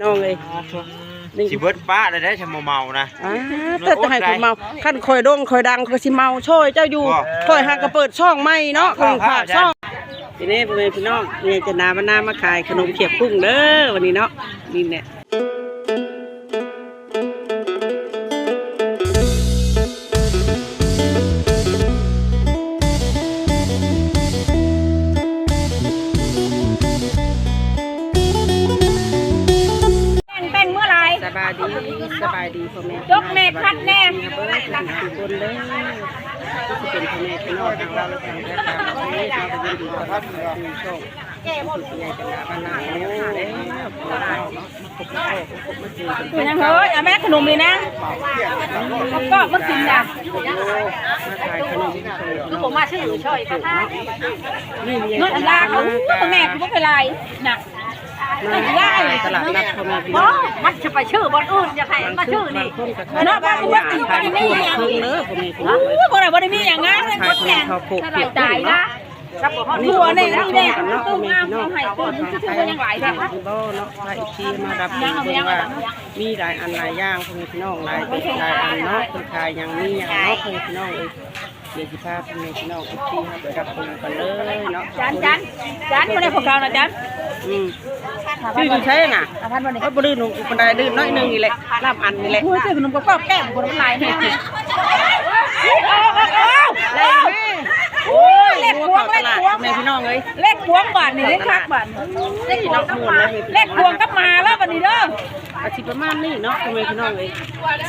น้องเลยนี่สิเบิดป้าเลยได้ชะเมาๆนะอ่าแต่จะให้คนเมาขั้นคอยดงคอยดังก็สิเมาช่วยเจ้าอยู่บ่คอยหากระเปิดช่องไม่เนาะครัเพิ่บงฝากครับช่องทีนี้พ่อแม่พี่น้องนี่จะนามานามาขายขนมเขียบกุ้งเด้อวันนี้เนาะนี่เนี่ย ป็นยังเฮ้ยเอาแม่ขนมเลยนะเขาก็มากินนะมาขายขนมโชว์คือผมมาชื่อช่อยค่ะนี่มีเงินอันลาเขาตัวแม่คือไม่เป็นไรน่ะ มาขายตลาดนัดพ่อแม่พี่เพน้อราะงมันจะไปชื่อบนอื่นจะใครมาชื่อนี่คนกับขายบ้านขายทั่วมาครึ่งเด้อพ่อแม่พี่น้องอู้บ่ได้บ่ได้มีอย่างงั้นเลยคนแก่สบายใจนะทั่วนี่นี่แน่ตู้งามเขาให้ตู้ชื่อว่ายังไหลแท้คือบ่เนาะถ้าอีกทีมารับเบิ่งเบิ่งว่ามีหลายอันหลายอย่างพ่อแม่พี่น้องหลายเป็นหลายอันเนาะคนขายยังมีอย่างเนาะพ่อแม่พี่น้องเอ้ยเดี๋ยวสิพาพ่อแม่พี่น้องอีกทีไปรับชมกันเลยเนาะจานจานจานบ่ได้พวกเรานะจานอืมชื่ออยู่ใช่น่ะอาพันวันนี้ก็บ่ดื้อหนูบันไดดื้อน้อยหนึงนี่แหละลาบอันนี่แหละพูดถึงขนมกรอบแก้มคนน้ำลายเนี่ยเลยแม่โอ้ยงัวเข้าตลาดพ่อแม่พี่น้องเอ้ยเลขพวงบาทนี่เลขคักบาทเลขพวงกับมาเลขพวงกับมาแล้วบัดนี้เด้ออาชีพประมาณนี้เนาะพ่อแม่พี่น้องเอ้ย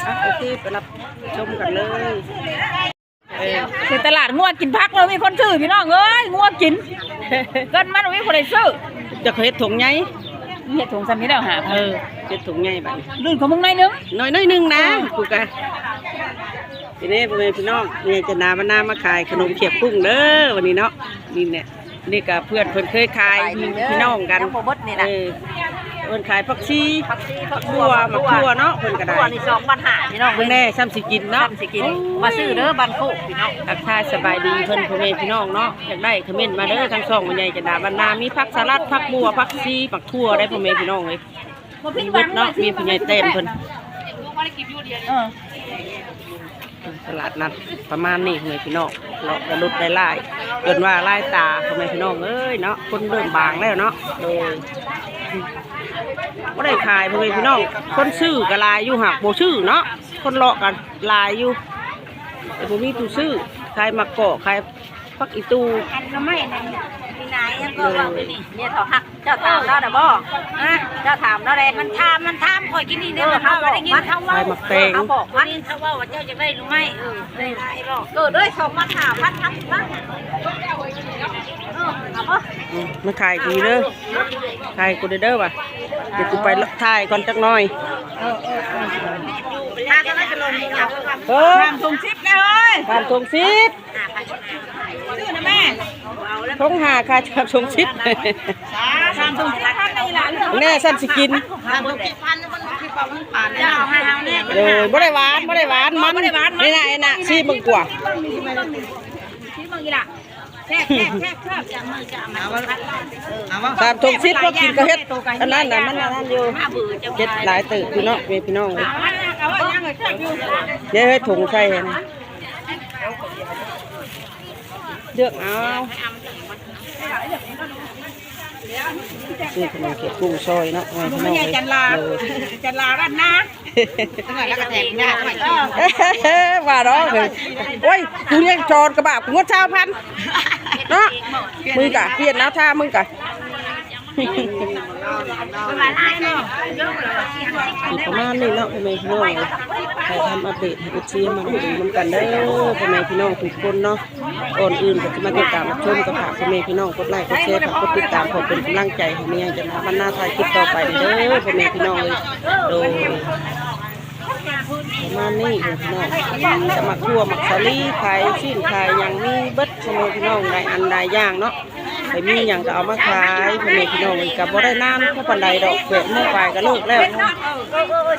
อะโอเคไปรับชมกันเลยเออ ในตลาดงัวกินพักเลยมีคนซื้อพี่น้องเอ้ยงัวกินเกินมันมีคนได้ซื้อจะเคยเฮ็ดถุงไงเฮ็ดถุงซ้ำนี้แล้วหาเออเฮ็ดถุงไงบัดนี้รุ่นของมึงหน่อยนึงน้อยน้อยหนึงนะกูกะทีนี้พ่อแม่พี่น้องเนี่ยจะนามานามาขายขนมเขียบกุ้งเด้อวันนี้เนาะนี่เนี่ยนี่กับเพื่อนเพิ่นเคยขายพี่น้องกันยังบ่เบิดนี่นะเออ เพิ่นขายผักชีผักบัวมะทั่วเนาะเพิ่นก็ได้ตัวนี่2บาท5พี่น้องเพิ่นแน่ซ้ำสิกินเนาะทำสิกินมาซื้อเด้อบันโคกพี่น้องทักทายสบายดีเพิ่นพ่อแม่พี่น้องเนาะอยากได้คอมเมนต์มาเด้อทั้งสองมันใหญ่จะดาบรรณามีผักสลัดผักบัวผักชีผักทั่วได้พ่อแม่พี่น้องเลยมีเบิดเนาะมีผู้ใหญ่เต้นเพิ่นเออตลาดนัดประมาณนี้พ่อแม่พี่น้องเลาะกระลุดได้หลายจนว่าลายตาพ่อแม่พี่น้องเอ้ยเนาะคนเริ่มบางแล้วเนาะโดย บ่ได้ขายพ่อแม่พี่น้องคนซื้อก็หลายอยู่หักบ่ซื้อเนาะคนเลาะกันหลายอยู่แต่บ่มีผู้ซื้อขายมะกอกขายผักอีตูอันน้ำไม่นั่นพี่นายยังก็ว่าไปนี่เนี่ยเขาหักเจ้าถามแล้วนะบ่อะเจ้าถามแล้วเลยมันถามมันถามคอยกินนี่เด้อเขาได้ยินเขาว่าขายหมักแตงเขาบอกมันเขาว่าว่าเจ้าจะได้หรือไม่เออได้หรอกเกิดด้วยสองมาถามพันทั้งนั้น เออเอาบ่อืมมันขายดีเด้อขายกูเด้อเด้อว่ะเดี๋ยวกูไปถ่ายก่อนจักหน่อยถ้าก็น่าจะลงเอาเออถามส่งซิปเลยเฮ้ยบ้านทงซิปชื่อนะแม่ทงหาค่าจับทงซิปถามส่งซิปพันในหลานแน่สั้นสิกินถามส่งซิปพันมันคือเป่ามันผ่านเจ้าให้เอาแน่เออบ่ได้หวานบ่ได้หวานมันนี่น่ะไอ้น่ะซีมึงกว่าที่มึงอีล่ะ แทกแทกแทกแทกจังมือจังมาตามทงซิปก็กินก็เฮ็ดอันนั้นน่ะมันอันนั้นอยู่ห้าบือจะเฮ็ดหลายตึกพี่น้องเวพี่น้องเลยเอาว่าเอาว่ายังไงแทกอยู่เดี๋ยวให้ถุงใส่เห็นเลือกเอา นี่ขนมเขียดกุ้งซอยเนาะไว้พี่น้ไม่องใช่เลยจันลาจันลาบ้านนาแล้วก็แทกยากไปว่าดอกเลยโอ้ยกูเลี้ยงจอดกระบะกูงดเช้าพันเนาะมึงกะเปลี่ยนแล้วท่ามึงกะ ประมาณนี้เนาะพ่อแม่พี่น้องใครทำอัปเดตให้เชียร์มาดูน้ำกันเด้อพ่อแม่พี่น้องทุกคนเนาะก่อนอื่นก็จะมาติดตามรับชมกับฝากพ่อแม่พี่น้องกดไลค์กดแชร์ฝากกดติดตามขอเป็นกำลังใจให้เมียจะมาบรรณาถ่ายคลิปต่อไปเด้อพ่อแม่พี่น้องเลยโดยประมาณนี้พี่น้องจะมาทั่วมักสาลีขายชิ้นขายย่างมีเบิดพ่อแม่พี่น้องได้อันได้อย่างเนาะ ไปมีอย่างก็เอามาขายพ่อแม่พี่น้องเลยกับบ่ได้น้ำเข้าปันใดดอกแบบเมื่อไปก็เลิกแล้ว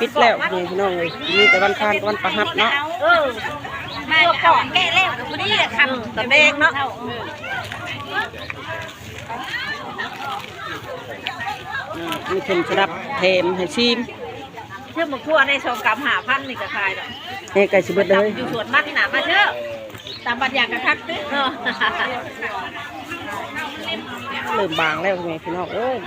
ปิดแล้วนี่พี่น้องเลยมีแต่วันคานกับวันประหัดเนาะเออมาเอาแก้แล้วกับพอดีคำตะเบงเนาะนอ่ามีคนสดับแถมให้ชิมเชื่อหมกทั่วในสองกำหาพันนี่ก็ขายดอกให้ไก่สิเบิดเลยอยู่สวนมันหนามาเชื่อตามบัญญัติกระทักเนาะ เริ่มบางแล้วพ่อแม่พี่น้องเอ้ย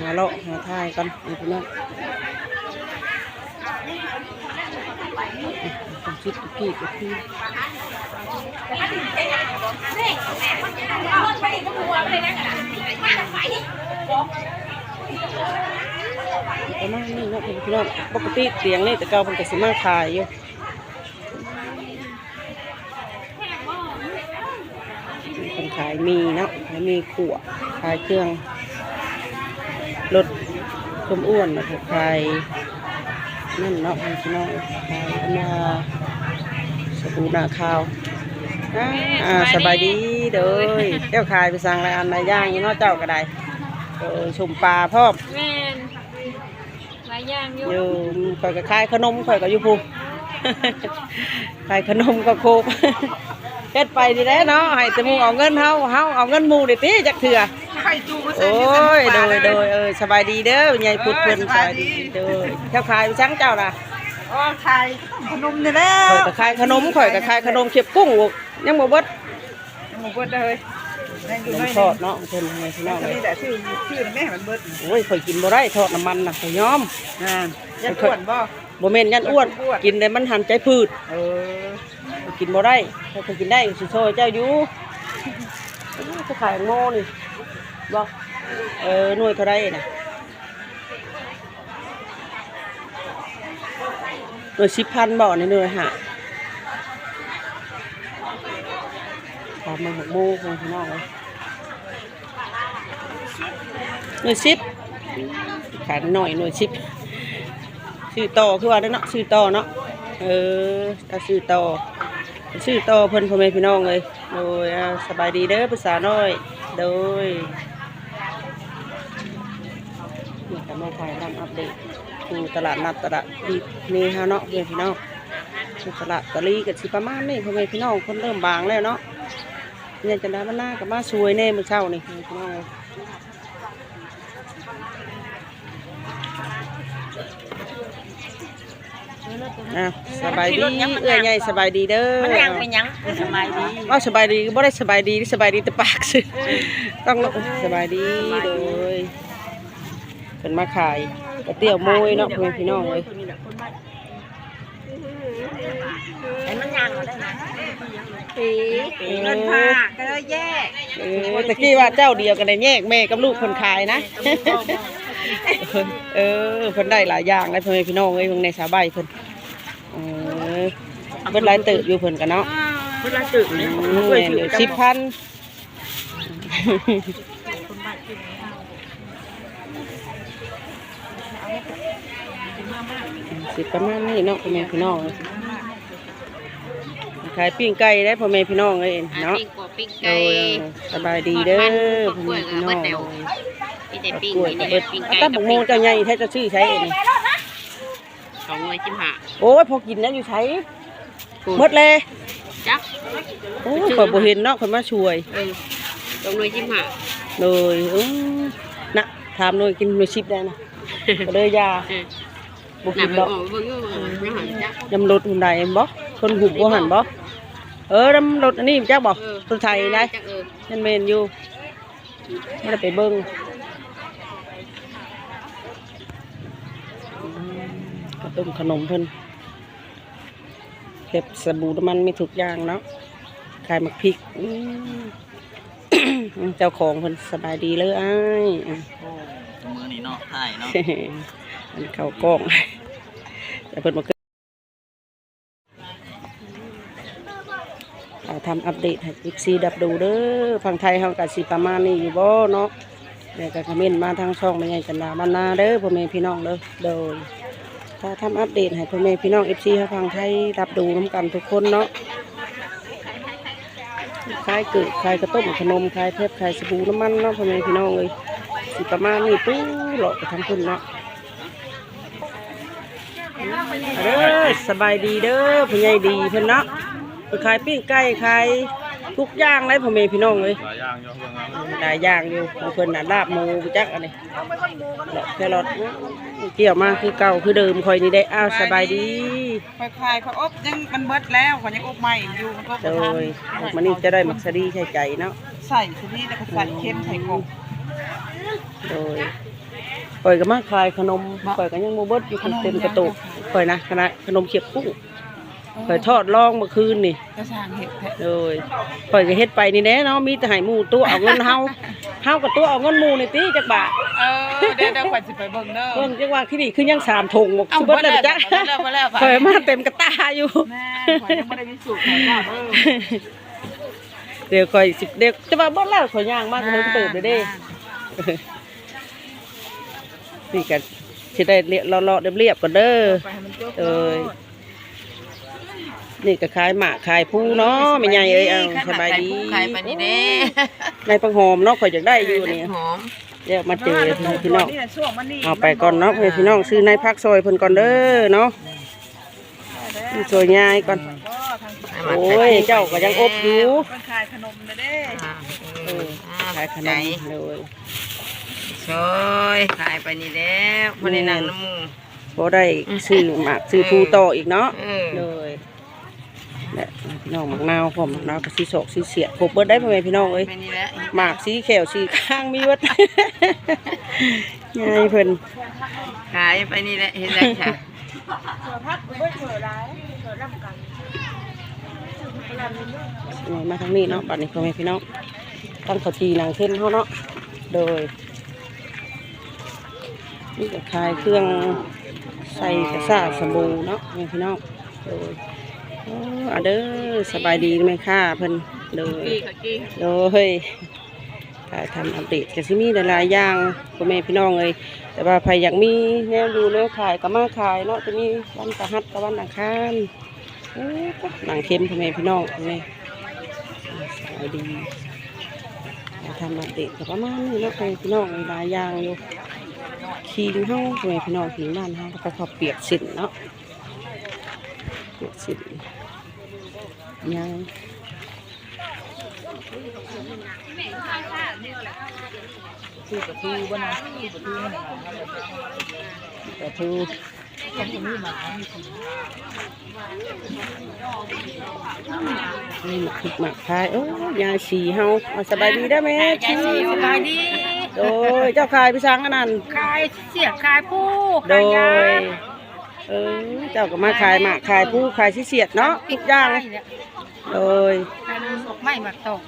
หาเลาะหาทายกันพี่น้องชิดตุกกี้ตุกกี้ประมาณนี้เนาะพี่น้องปกติเตียงนี่แต่เก่าเพิ่นก็สิมาขายอยู่ มีคนขายมีเนาะขายมีขวขายเครื่องลดความอ้วนนะครับขายนั่นเนาะพี่น้องขายอันนาสบู่หนาข้าวอ่าอ่าสบายดีเด้อเจ้าขายไปสั่งอะไรอันใดย่างอยู่เนาะเจ้าก็ได้เออชมปลาพร้อมแม่นหลายอย่างอยู่อยู่ข่อยก็ขายขนมข่อยก็อยู่ภูขายขนมก็โคก เฮ็ดไปดีแล้วเนาะให้แต่หมูเอาเงินเฮาเฮาเอาเงินหมูได้ติจักเถื่อไข่จูมาโอ้ยโดยโดยเออสบายดีเด้อยายพุดเพิ่นสบายดีโดยเจ้าขายไปชั้งเจ้าล่ะโอ้ไข่ขนมนี่แหละข่อยก็ขายขนมข่อยก็ขายขนมเข็บกุ้งบ่ยังบ่เบิดหมูเบิดเลยนั่งอขยู่นในมทอดเนาะเพิ่นให้พี่น้องนี่เลยแหละชื่อชื่อแม่มันเบิดโอ้ยข่อยกินบ่ได้ทอดน้ำมันน่ะข่อยยอมงานยัดอ้วนบ่บ่แม่นยันอ้วนกินได้มันหันใจพืชเออ กินบ่ได้ถ้าข่อยกินได้สิโชยเจ้าอยู่จะขายโง่นี่บ่เออหน่วยเท่าไรนะหน่วย10,000บ่นี่หน่วยหาตามาหกโมงของพี่นองเลยหน่วยซิปขาดหน่อยหน่วยซิปชื่อต่อคือว่าได้เนาะชื่อต่อเนาะเออถ้าชื่อต่อ ชื่อต่อเพิ่นพ่อแม่พี่น้องเลยโดยสบายดีเด้อภาษาน้อย โดยนี่ก็มาถ่ายทำอัปเดตดูตลาดนัดตลาดดีนี่ฮะเนาะเพื่อนพี่น้องตลาดตะลีกับสิประมาณนี้พ่อแม่พี่น้องคนเริ่มบางแล้วเนาะเนี่ยจะได้มาหน้ากับมาสวยแน่เมื่อเช้านี่พี่น้อง อ้ยอะสบายดีเอื้อยใหญ่สบายดีเด้อมันยังเป็นยังสบายดีว่าสบายดีก็บ่ได้สบายดีสบายดีแต่ปากสิต้องสบายดีโดยเป็นมาขายก๋วยเตี๋ยวโมยเนาะเพื่อนพี่น้องเลยไอ้มันยังได้นะปีเงินผ้าก็แย่เออตะกี้ว่าเจ้าเดียวกันได้แยกแม่กับลูกคนขายนะเออเพิ่นได้หลายอย่างเลยเพิ่นพี่น้องเอ้ยเพิ่นในสาใบเพิ่น เออเพิ่นหลายเติบอยู่เพิ่นกันเนาะเวลาตึกอืนี่มแม่นอยู่สิบพันสิประมาณนี้เนาะพ่อแม่พี่น้องเอ้ยขายปิ้งไก่ได้พ่อแม่พี่น้องเอ้ยเนาะปิ้งกบปิ้งโดไก่ยสบายดีเด้อพ่อแม่พี่น้องมีแต่ปิ้งกล้วยมีกับแต่เบิดปิ้งอะไก่ตั้งบักโมงเจ้าใหญ่แท้จะชื่อใช้เองนี่ สองหน่วยจิ้มหาโอ้ยพอกินแล้วอยู่ใช้หมดเลยจักโอ้ยเปิดบ่เห็นเนาะคนมาช่วยเออสองหน่วยจิ้มหาเลยอือนะถามหน่อยกินหน่อยชิปได้นะก็เลยยาเออบ่หนักิกนไปดอกออกเบิ่งอยู่ไม่หันจักยำรถหุ่นใดเห็นบ่คนหุบบ่หันบ่เออน้ำรถอันนี้จักบ่เออรถไทยได้จักเออนั่นเมนอยู่ไม่ได้ไปเบิ่งอืมกระ ตุ้มขนมเพิ่นเก็บสบู่น้ำมันมีทุกอย่างเนาะขายหมักพริกอืมเจ้าของเพิ่นสบายดีเลยอ้ายอืมมือนี่เนาะถ่ายเนาะอันเข้ากล้องแต่เพิ่นมาเกิดเอาทำอัปเดตให้อีกซีดับดูเด้อฝั่งไทยเฮากับสีประมาณนี้อยู่บ่เนาะเดี๋ยวก็คอมเมนต์มาทางช่องไม่ใหญ่จันดาบ้านนาเด้อพ่อแม่พี่น้องเด้อโดย ถ้าทำอัปเดตให้พ่อแม่พี่น้องเอฟซีเฮาฝั่งไทยรับดูน้ำกันทุกคนเนาะขายเกิดขายกระต้มขนมขายเพชรขายสบู่น้ำมันเนาะพ่อแม่พี่น้องเลยสิประมาณนี้ตู้หลอกไปทั้งคนเนาะเด้อสบายดีเด้อผู้ใหญ่ดีเพิ่นเนาะเพิ่นขายปิ้งไก่ขาย ทุกอย่างเลยพ่อแม่พี่น้องเลยหลายอย่างอยู่เบิ่งเอาหลายอย่างอยู่ของเพิ่นน่ะลาบหมูจักอันนี้เลาะแครอทเกี่ยวมาคือเก่าคือเดิมคอยนี่ได้อ้าวสบายดีคอยคลายเขาอบยังมันเบิดแล้วเขายังอบใหม่อยู่มันก็โดบ่ทันยมันนี่จะได้มักสดีใช้ใจเนาะใส่ชนิดแล้วก็ใส่เค็มใส่กบโดยข่อยก็มาขายขนมข่อยก็ยังบ่เบิดอยู่เต็มกระตุกข่อยนะคณะขนมเขียบกุ้ง ข่อยทอดลองเมื่อคืนนี่ก็สร้างเห็ดแท้โดยข่อยก็เฮ็ดไปนี่แหละเนาะมีแต่ให้หมู่ตัวเอาเงินเฮาเฮากับตัวเอาเงินหมู่นี่ติจักบาทเออเดี๋ยวเดี๋ยวข่อยสิไปเบิ่งเด้อเพิ่นจักว่าที่นี่คือยังสามถุงบ่เอาสิเบิดแล้วจ้ะเบิดแล้วเบิดแล้วเบิดแล้วข่อยมาเต็มกระตาอยู่แม่ข่อยยังบ่ได้มีสูตรของเราเด้อเดี๋ยวข่อยสิเดี๋ยวจะว่าเบิดแล้วข่อยย่างมากเลยเติบเลยเด้นี่กันสิได้เรียเลาะๆเรียบๆก่อนเด้อไปให้มันจบเอ้ย นี่ก็ขายหมากขายผู้เนาะไม่ใหญ่เอ้ยเอาสบายดีขายไปนี่เด้ในปังหอมเนาะข่อยอยากได้อยู่นี่หอมเดี๋ยวมาเจอพี่น้องนี่ช่วงมันนี่เอาไปก่อนเนาะเพื่อนพี่น้องซื้อในพักซอยเพิ่นก่อนเด้อเนาะซอยง่ายก่อนโอ้ยเจ้าก็ยังอบอยู่มันขายขนมนะเด้อ่าเออขายขนมเลยช่วยขายไปนี่แล้วพอได้นั่งน้ำหมูบ่ได้ซื้อหมากซื้อผู้ต่ออีกเนาะเออเลย และพี่น้องหมักนาวพร้อมหมักนาวก็สีโศกสีเสียดครบเบิดได้พ่อแม่พี่น้องเอ้ยไปนี่แหละหมากสีแขวสีข้างมีเบิดยายเพิ่นขายไปนี่แหละเห็นได้ค่ะนี่มาทางนี้เนาะบัดนี้พ่อแม่พี่น้องตั้งข้าวจีนางเส้นเฮาเนาะโดยนี่ก็ขายเครื่องใส่กระซ่าสบู่เนาะพ่อแม่พี่น้องโดย โอ้อะเด้อสบายดีไหมค่ะเพิ่นโดยกี้ค่ะกี้โดยถ่ายทำอัปเดตก็สิมีหลายๆอย่างพ่อแม่พี่น้องเลยแต่ว่าใครอยากมีแนวดูแนวขายก็มาขายเนาะจะมีวันประหัสกับวันอังคารโอ้ยหนังเค็มพ่อแม่พี่น้องเลยสบายดีถ่ายทำอัปเดตก็ประมาณนี้เนาะพ่อแม่พี่น้องหลายอย่างอยู่ขิงเฮาพ่อแม่พี่น้องขิงบ้านเฮาแล้วก็ข้าวเปียกสินเนาะ เปียกสินยังคือกระทูบ่นะคือกระทูมันน่ะปลาทูยังบ่มีหมานี่หมักผิดหมักพายโอ้ยายสีเฮาสบายดีได้ไหมชีสบายดีโดยเจ้าขายพี่ช้างอันนั้นขายเสียขายผู้โดย เออเจ้าก็มาขายหมากขายผู้ขายชิเสียดเนาะทุกอย่างโดยไม่มาตก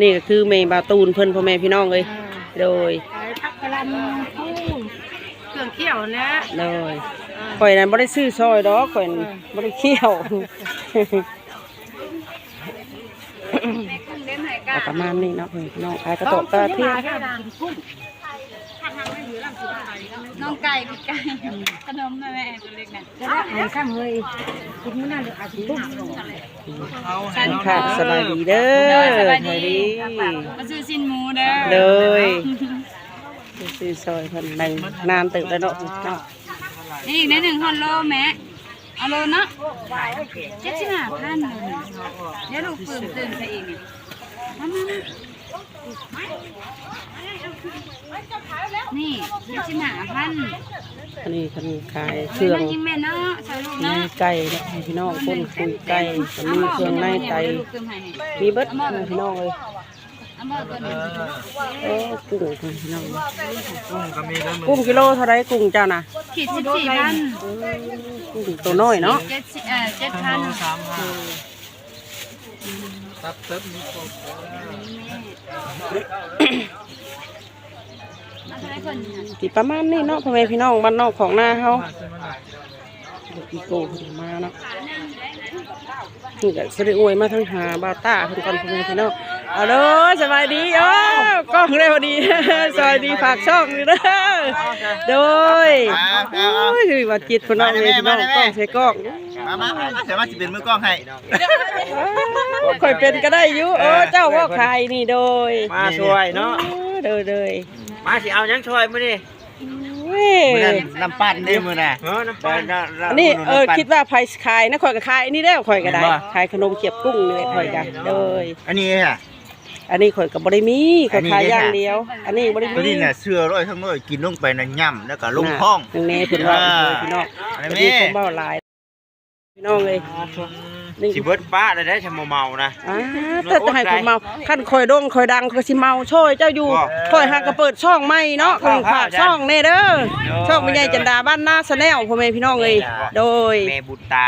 นี่ก็คือเมย์บาตูนเพิ่นพ่อแม่พี่น้องเลยโดยขายผักกะหล่ำผู้เครื่องเคี่ยวนะโดยข่อยนั้นบ่ได้ซื้อซอยดอกข่อยนั้นบ่ได้เคี่ยวก็ประมาณนี้เนาะพ่อแม่พี่น้องขายกระโตกกระเทียม น้องไก่พี่ไก่ขนมแม่แม่ตัวเล็กน่ะจะได้ไหนข้างเลยกินมื้อนั้นเลยอาทิตย์ค่ะสบายดีเด้อสบายดีมาซื้อสินหมูเด้อเลยซื้อซอยเพิ่นหนึ่งนานตื่นแล้วเนาะเนาะนี่อีกในหนึ่งฮอนโลแม่เอาโลเนาะเจ็ดสิบห้าพันเลยเดี๋ยวลูกปืนตื่นไปเองนี่มามา นี่เจ็ดสิบห้าพันอันนี้เพิ่นขายเครื่องยิงแม่เนาะใส่ลูกในเนาะไก่เนาะพี่น้องคนคุยไก่ก็มีเครื่องในไตลูกเติมให้นี่มีเบิดพี่น้องเลยเอามาตัวนี้โอ้กุ้งคุณพี่น้องกุ้งก็มีเด้อมื้อกุ้งกิโลเท่าไรกุ้งเจ้าน่ะขีดสิบสี่พันกุ้งตัวน้อยเนาะเจ็ดสิบเอ่อเจ็ดพันสามห้าตับเติบมีครบมาเท่าไหรคน เนี่ยที่ประมาณนี้เนาะพ่อแม่พี่น้องบ้านนอกของหน้าเฮาเด็กอีโก้เพิ่นมาเนาะนี่ก็สิได้อวยมาทั้งหาบาวต้าเพิ่นก่อนพ่อแม่พี่น้องเอาเด้อสบายดีโอ้กล้องได้พอดีสวัสดีฝากช่องนี่เด้อโดยโอ้ยคือว่าจิตพี่น้องเลยพี่น้องกล้องใส่กล้องมามามาแต่ว่าสิเป็นมือกล้องให้ค่อยเป็นก็ได้อยู่เออเจ้าว่าใครนี่โดยมาช่วยเนาะเออโดยโดย มาสิเอาหยังช่วยมื้อนี้โอ้ยมื้อนั้นน้ำปั้นนี่มื้อน่ะเออนะอันนี้เออคิดว่าไผขายนะข่อยก็ขายอันนี้แล้วข่อยก็ได้ขายขนมเขียบกุ้งนี่แหละข่อยก็โดยอันนี้อะ อันนี้ข่อยก็บ่ได้มีข่อยขายอย่างเดียว อันนี้บ่ได้ตัวมีนี้น่ะเสื้อร้อยทั้งร้อยกินลงไปน่ะย่ำแล้วก็ลงท้องนึงแน่เพิ่นว่าเออพี่น้องอันวันนี้นี้ผมเว้าหลายพี่น้องเอ้ย นี่สิเบิดป้าได้ได้ชะเมาๆนะอ่าแต่จะให้ผมเมาคันข่อยดงข่อยดังข่อยสิเมาช่วยเจ้าอยู่บ่ข่อยหากก็เปิดช่องใหม่เนาะครับฝากครับช่องแน่เด้อโดยช่องแม่ใหญ่จันดาบ้านนาสแนลพ่อแม่พี่น้องเอ้ยโดยแม่บุตรตา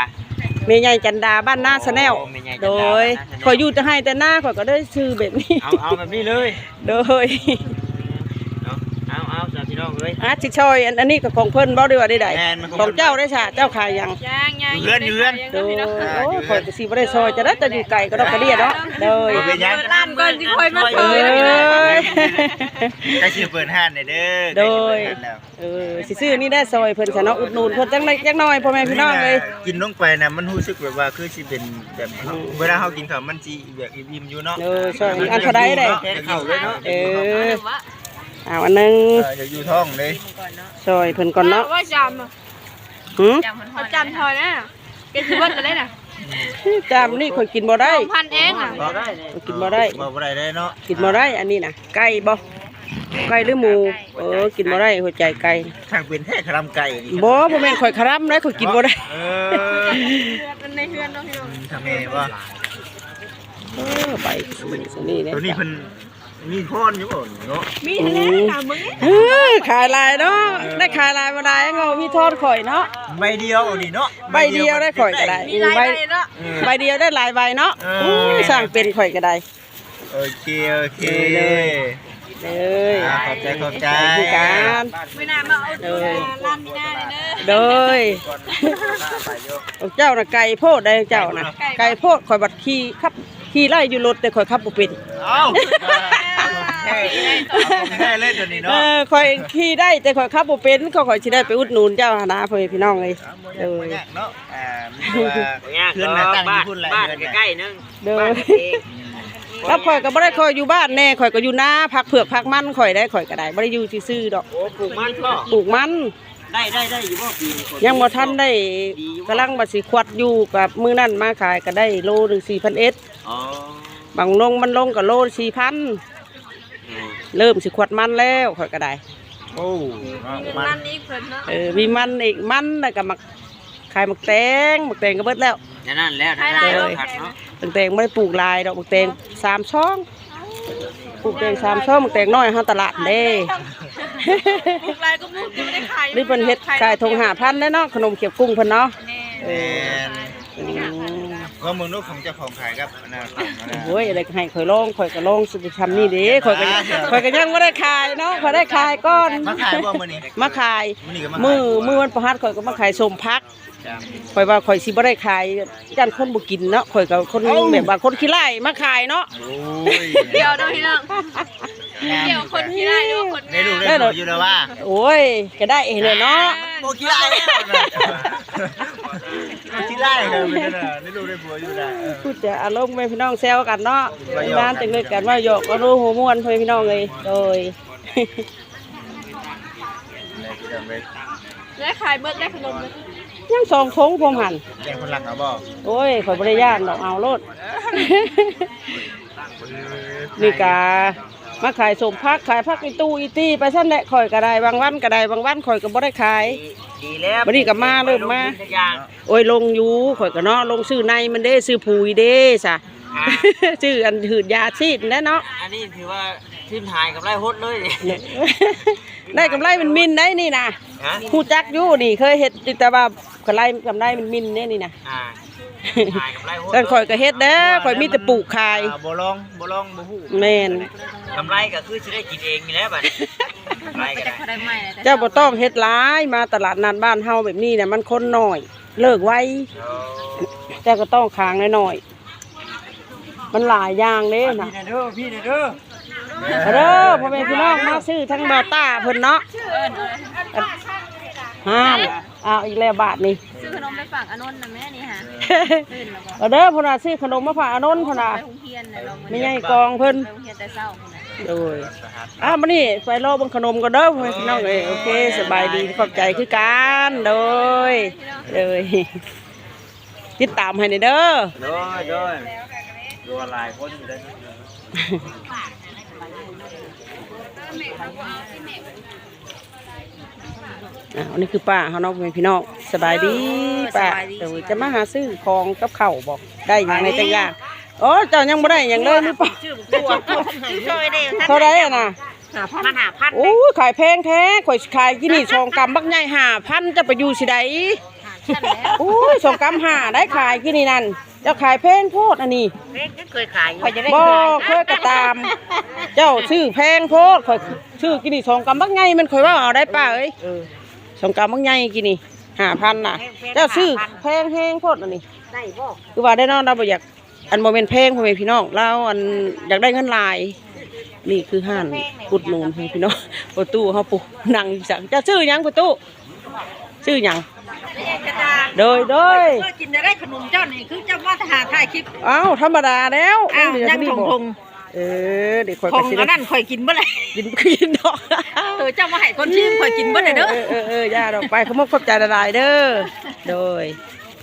แม่ใหญ่จันดาบ้านนาสแนลโอ้แม่ใหญ่จันดาโดยบ้านนา Channel ข่อยอยู่จะให้แต่หน้าข่อยก็ได้ชื่อแบบนี้เอาเอาแบบนี้เลยโดย เนาะเอาเอาสาพี่น้อง เอ้ยอาสิช่อยอันอันนี้ก็ของเพิ่นบ่ได้ว่าได้ใดแม่นมันของเจ้าได้ซะเจ้าขายยังเพื่อนอยู่เพื่อน โดยโอ้ยข่อยก็สิบ่ได้ซอยจะได้แต่อยู่ไกลก็ดอกกระเดียเนาะโดยบ่เป็นหยังร้านก่อนสิค่อยมาเอเปิด้ย ใกล้สิเปิดห้านได้เด้อโดย ใกล้สิเปิดห้านแล้วเออสิซื้อนี่ได้ซอยเพิ่นซะเนาะอุดหนุนเพิ่นจังไดจังน้อยพ่อแม่พี่น้องเลย กินลงไปน่ะมันรู้สึกแบบว่าคือสิเป็นแบบเวลาเฮากินข้าวมันสิแบบอิ่มๆอยู่เนาะเออซอยอันเท่าใดเด้แค่เข้าเลยเนาะ เออ เอาอันหนึงเอออยากอยู่ท้องเลยซอยเพิ่นก่อนเนาะว่าจำอะหืมเขาจำทอยนะเก็บเบิ้ลกันเลยนะจามนี่ข่อยกินบ่ได้ สองพันเองอะบอกได้ข่อยกินบ่ได้บอกบ่ได้เลยเนาะกินบ่ได้ อันนี้น่ะไก่บ่ไก่หรือหมู เออ กินบ่ได้หัวใจไก่ทางเป็นแท้คลำไก่นี่บ่บ่แม่นข่อยคารำนะข่อยกินบ่ได้ เออเป็นในเพื่อนน้องพี่น้องทำไงวะเออไปสินี่เด้ตัวนี้เพิ่น มีพรอยู่บ่เนาะมีแท้ค่ะมึงเออขายลายเนาะได้ขายลายบ่ได้เงามีทอดข่อยเนาะใบเดียวนี่เนาะใบเดียวได้ข่อยก็ได้มีหลายใบเนาะเออใบเดียวได้หลายใบเนาะเอออู้สร้างเป็นข่อยก็ได้โอเคโอเคเลยเลยอ่าขอบใจขอบใจผู้การไม่น่ามาเอาตัวร้านมีหน้าเลยเด้อเลยเจ้าน่ะไก่โพดได้เจ้าน่ะไก่โพดข่อยบัดขี่ขับขี่ไล่อยู่รถแต่ข่อยขับบ่เป็นเอ้า แท้แท้เลยตัวนี้เอเนาะอข่อยขี่ได้แต่ข่อยขับบ่เป็นก็ข่อยสิได้ไปอุดหนุนเจ้าหนนะพ่อแม่พี่น้องเลยเออบ่ยากเนาะอ่ามีแต่ว่าเพื่อนน่ะตั้งอยู่พุ่นหลายบ้านเดือนน่ะใกล้ๆนึงเด้อบ้านกันเองแล้วข่อยก็บ่ได้ข่อยอยู่บ้านแน่ข่อยก็อยู่นาพักเผือกพักมันข่อยได้ข่อยก็ได้บ่ได้อยู่ซื่อๆดอกโอ้ปลูกมันก็ปลูกมันได้ได้ได้อยู่บ่ปีนี้ยังบ่ทันได้กำลังบัดสิควัดอยู่กับมื้อนั้นมาขายก็ได้โลหนึง4,000เอ็ดอ๋อบางลงมันลงก็โล4,000 เริ่มสิควัดมันแล้วข่อยก็ได้ โอ้มันร้านนี้เพิ่นเนาะเออมีมันอีกมันแล้วก็มักขายหมักแตงหมักแตงก็เบิดแล้วนั่นนั่นแล้วนั่นนั่นแล้วครับเนาะหมักแตงบ่ได้ปลูกหลายดอกหมักแตงสามช่องปลูกแตงสามช่องหมักแตงน้อยเฮาตลาดเด้ มุกลายก็มุกยังไม่ได้ขายนี่เพิ่นเฮ็ดขายทง5,000แล้วเนาะขนมเขียบกุ้งเพิ่นเนาะ แม่นอืม ก็มึงลูกของเจ้าของขายครับอันนะอันนะโอ้ยอะไรก็ให้ข่อยลองข่อยก็ลองสิทำนี่เด้ข่อยก็ข่อยก็ยังบ่ได้ขายเนาะข่อยได้ขายก่อนมาขายบ่มื้อนี้มาขายมื้อนี้ก็มามืมือมือวันประหัสข่อยก็มาขายสมพักจ้ะข่อยว่าข่อยสิบ่ได้ขายย่านคนบ่กินเนาะข่อยก็คนแบบว่าคนขี้ไล่มาขายเนาะโอ้ยเดี๋ยวน้องพี่น้องเดี๋ยวคนที่ได้ด้วยคนได้ดูได้ดูอยู่แล้วว่า โอ้ยก็ได้เองเลยเนาะโมกี้ไล่ แล้วนะโมกี้ไล่ครับไม่ได้นะได้ดูได้บัวอยู่นะเออพูดจะอารมณ์แม่พี่น้องแซวกันเนาะว่าหยอกกันนานจังเลยกันว่าหยอกก็รู้หัวม่วนพ่อพี่น้องเลยโดยได้ที่เดิมเลยได้ขายเบิร์ดได้ขนมเลยยังสองทงผมหันแกงคนหลังเอาบ่โอ้ยข่อยบ่ได้ย่านดอกเอาโลดนี่กา มาขายสมพักขายพักอีตู้อีตี้ไปซั่นแหละข่อยก็ได้บางวันก็ได้บางวันข่อยก็บ่ได้ขาย ดีแล้ววันนี้ก็มาเริ่มมาลงทุนทุกอย่างโอ้ยลงอยู่ข่อยก็เนาะลงซื้อในมันเด้ซื้อผูยเด้ซะอ่าซื้ออันหืดยาซีดแน่เนาะอันนี้ถือว่าทีมถ่ายกับไล่ฮดเลยนี่ได้กำไรมันมินได้นี่นะฮะผู้จักอยู่นี่เคยเฮ็ดแต่ว่ากำไรกำไรมันมินเนี่ยนี่นะ อ่าถ่ายกับไล่ฮดแต่ข่อยก็เฮ็ดเด้อข่อยมีแต่ปลูกขายอ่าบ่ลองบ่ลองบ่ฮู้แม่นกำไรก็คือจะได้กินเองนี่แหล้วบัดนี้กำไรก็ได้ได้ใหม่เลยเจ้าบ่ต้องเฮ็ดหลายมาตลาดนัดบ้านเฮาแบบนี้เนี่ยมันคนน้อย เลิกไว้เอาเจ้าก็ต้องค้างน้อยๆมันหลายอย่างเด้นะพี่เด้อพี่เด้อเด้อพ่อแม่พี่น้องมาซื้อทั้งบาต้าเพิ่นเนาะห้ามอ้าวอีกแล้วบาทนี่ซื้อขนมไป ฝากอนนท์นะแม่นี่ฮะตื่นแล้วบ่เอาเด้อพุ่นน่ะซื้อขนมมาฝากอานนท์พุ่นน่ะไปโรงเรียนน่ะลองไม่ใหญ่กองเพิ่นไปโรงเรียนแต่เช้าพุ่นน่ะโดยอ้าวมานี่ไปรอเบังขนมก็เด้อพ่อแม่พี่น้องเอ้ยโอเคสบายดีขอบใจคือกันโดยโดยติดตามให้หน่อยเด้อด้วยด้วยดูหลายคนอยู่ได้อ่า อันนี้คือป้าเขาเน้องเป็นพี่น้องสบายดีป้าเดี๋ยวจะมาหาซื้อของกับข้าวบอกได้อย่างไรจังอย่างโอ้เจ้ายังไม่ได้อย่างเลยหรือเปล่าช่วยได้เท่าไรอะนะมันหาพันโอ้ยขายแพงแท้ข่อยขายกี่นี่สองกำบักใหญ่ห้าพันจะไปอยู่สิใดโอ้ยสองกำห้าได้ขายกี่นี่นั่นเจ้าขายแพงโพดอันนี้เคยขายอยู่จะได้บ่เคยกระตาม เจ้าซื้อแพงโพดข่อยซื้อกี่นี่สองกำบักใหญ่มันข่อยว่าเอาได้ป้าเอ้ย สองกำบักใหญ่กี่นี่ห้าพันน่ะเจ้าซื้อแพงแพงโพดอันนี้ได้บ่คือว่าได้นอนเราบ่อยากอันโมเมนต์เพลงพ่อแม่พี่น้องเราอันอยากได้เงินหลาย นี่คือห้านกุดหนูนพ่อแม่พี่น้องประตูเขาปุ๊นั่งอยู่สั่งเจะชื่อหยังประตูชื่อหยังโดยโดยเพื่อกินจะได้ขนมเจ้านี่คือเจ้าว่าหาถ่ายคลิปเอ้าธรรมดาแล้วอ้าวเดี๋วยังนี้ทงบอกทง เออเดี๋ยวคอยทไปงสิอันนั้นข่อยกินบ่เลยกินกินดอกเออเจ้ามาให้คนชิมข่อยกินบ่เลยเด้อเออเออเออย่าดอกไปขโมยขอบใจละลายเด้อโดย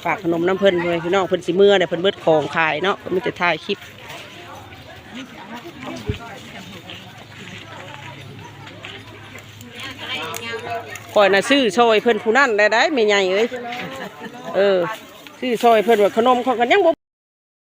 ฝากขนมน้ำเพิ่นด้วยพี่น้องเพิ่นสิเมื่อเดี๋ยวเพิ่นเบิดของขายเนาะเพิ่นมีแต่ถ่ายคลิปข่อยน่ะซื้อซอยเพิ่นผู้นั่นได้ได้ไม่ใหญ่เอ้ยเออซื้อซอยเพิ่นว่าขนมเขากันยังบ่